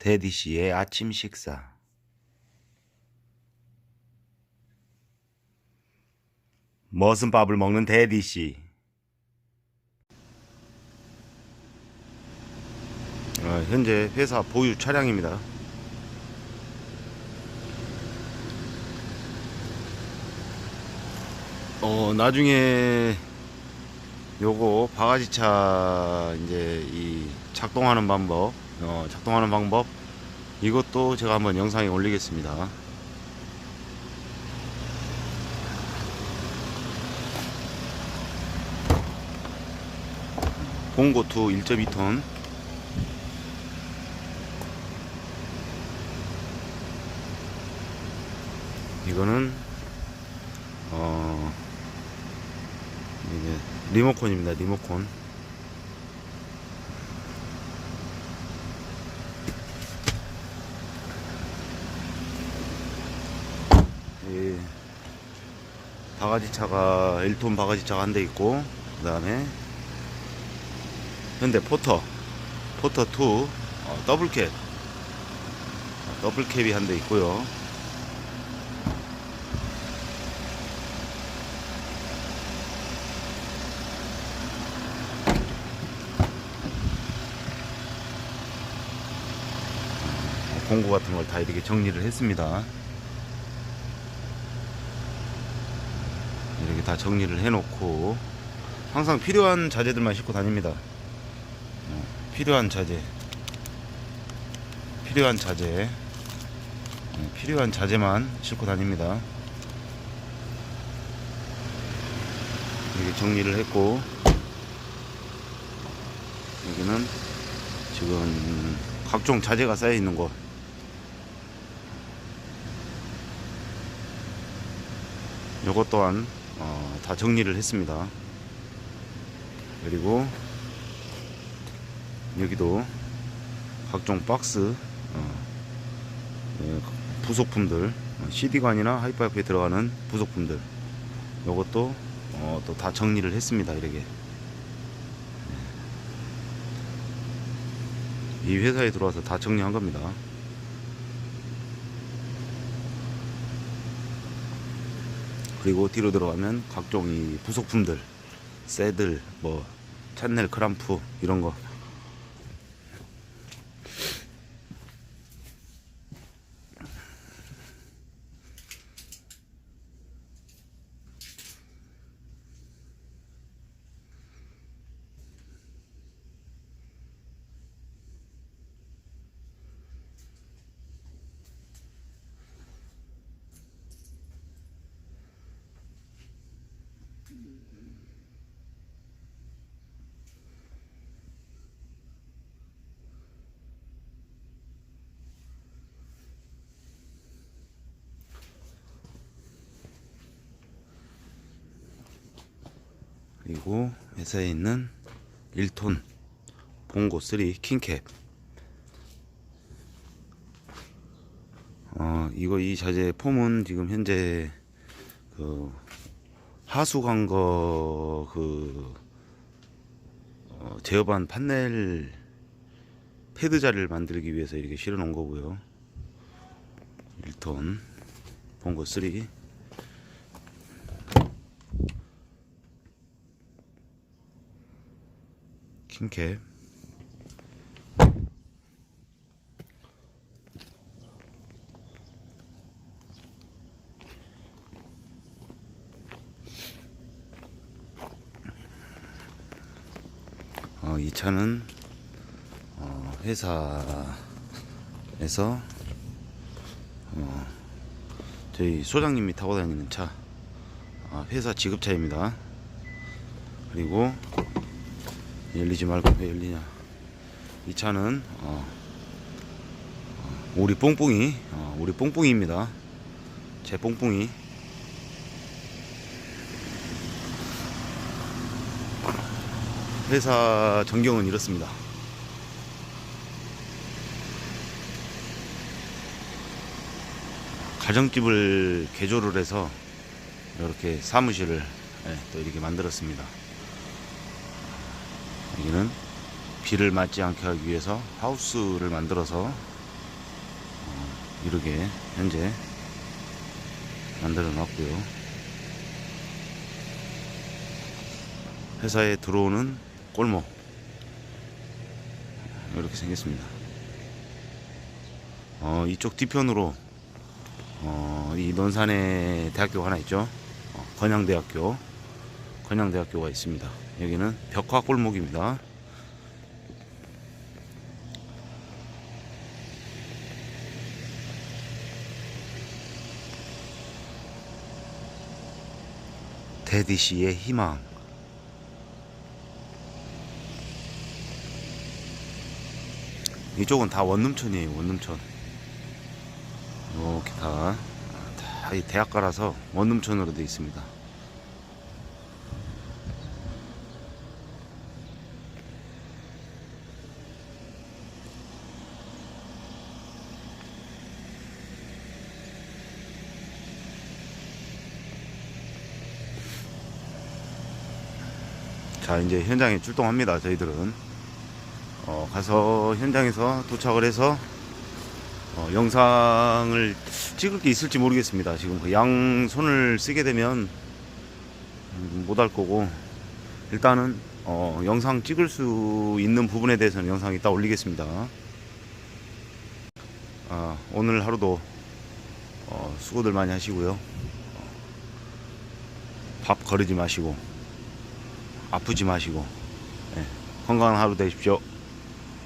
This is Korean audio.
데디 씨의 아침 식사. 무슨 밥을 먹는 데디 씨? 어, 현재 회사 보유 차량입니다. 어, 나중에 요거 바가지차 이제 이 작동하는 방법, 어, 작동하는 방법 이것도 제가 한번 영상에 올리겠습니다. 봉고투 1.2톤 이거는 어 이게 리모컨입니다 리모컨 이 바가지차가 1톤 바가지차가 한 대 있고 그 다음에 현대 포터 포터 2 어, 더블캡 어, 더블캡이 한 대 있고요 공구 같은 걸 다 이렇게 정리를 했습니다. 이렇게 다 정리를 해놓고 항상 필요한 자재들만 싣고 다닙니다. 어, 필요한 자재, 필요한 자재, 어, 필요한 자재만 싣고 다닙니다. 이렇게 정리를 했고 여기는 지금 각종 자재가 쌓여 있는 곳. 요것 또한 어, 다 정리를 했습니다. 그리고 여기도 각종 박스 어, 예, 부속품들 CD관이나 하이파이프에 들어가는 부속품들 요것도 어, 또 다 정리를 했습니다. 이렇게 이 회사에 들어와서 다 정리한 겁니다. 그리고 뒤로 들어가면 각종 이 부속품들, 새들, 뭐 찬넬 크람프 이런 거. 그리고 회사에 있는 1톤 봉고 3 킹캡. 어, 이거 이 자재 폼은 지금 현재 그 하수 간거 그 어, 제어반 판넬 패드 자리를 만들기 위해서 이렇게 실어 놓은 거고요. 1톤 봉고 3 킹캡 어, 이 차는 어, 회사에서 어, 저희 소장님이 타고 다니는 차. 아, 회사 지급차입니다. 그리고 열리지 말고 왜 열리냐. 이 차는 어, 어, 우리 뽕뽕이 어, 우리 뽕뽕이입니다. 제 뽕뽕이. 회사 전경은 이렇습니다. 가정집을 개조를 해서 이렇게 사무실을 예, 또 이렇게 만들었습니다 여기는 비를 맞지 않게 하기 위해서 하우스를 만들어서 어, 이렇게 현재 만들어 놨고요. 회사에 들어오는 골목 이렇게 생겼습니다. 어, 이쪽 뒤편으로 어, 이 논산에 대학교가 하나 있죠. 어, 건양대학교. 건양대학교가 있습니다. 여기는 벽화 골목입니다. 테디 씨의 희망. 이쪽은 다 원룸촌이에요, 원룸촌. 이렇게 다, 다이 대학가라서 원룸촌으로 되어 있습니다. 자, 이제 현장에 출동합니다, 저희들은. 어, 가서 현장에서 도착을 해서 어, 영상을 찍을 게 있을지 모르겠습니다. 지금 그 양손을 쓰게 되면 음, 못할 거고 일단은 어, 영상 찍을 수 있는 부분에 대해서는 영상 이따 올리겠습니다. 아, 오늘 하루도 어, 수고들 많이 하시고요. 어, 밥 거르지 마시고 아프지 마시고 예, 건강한 하루 되십시오.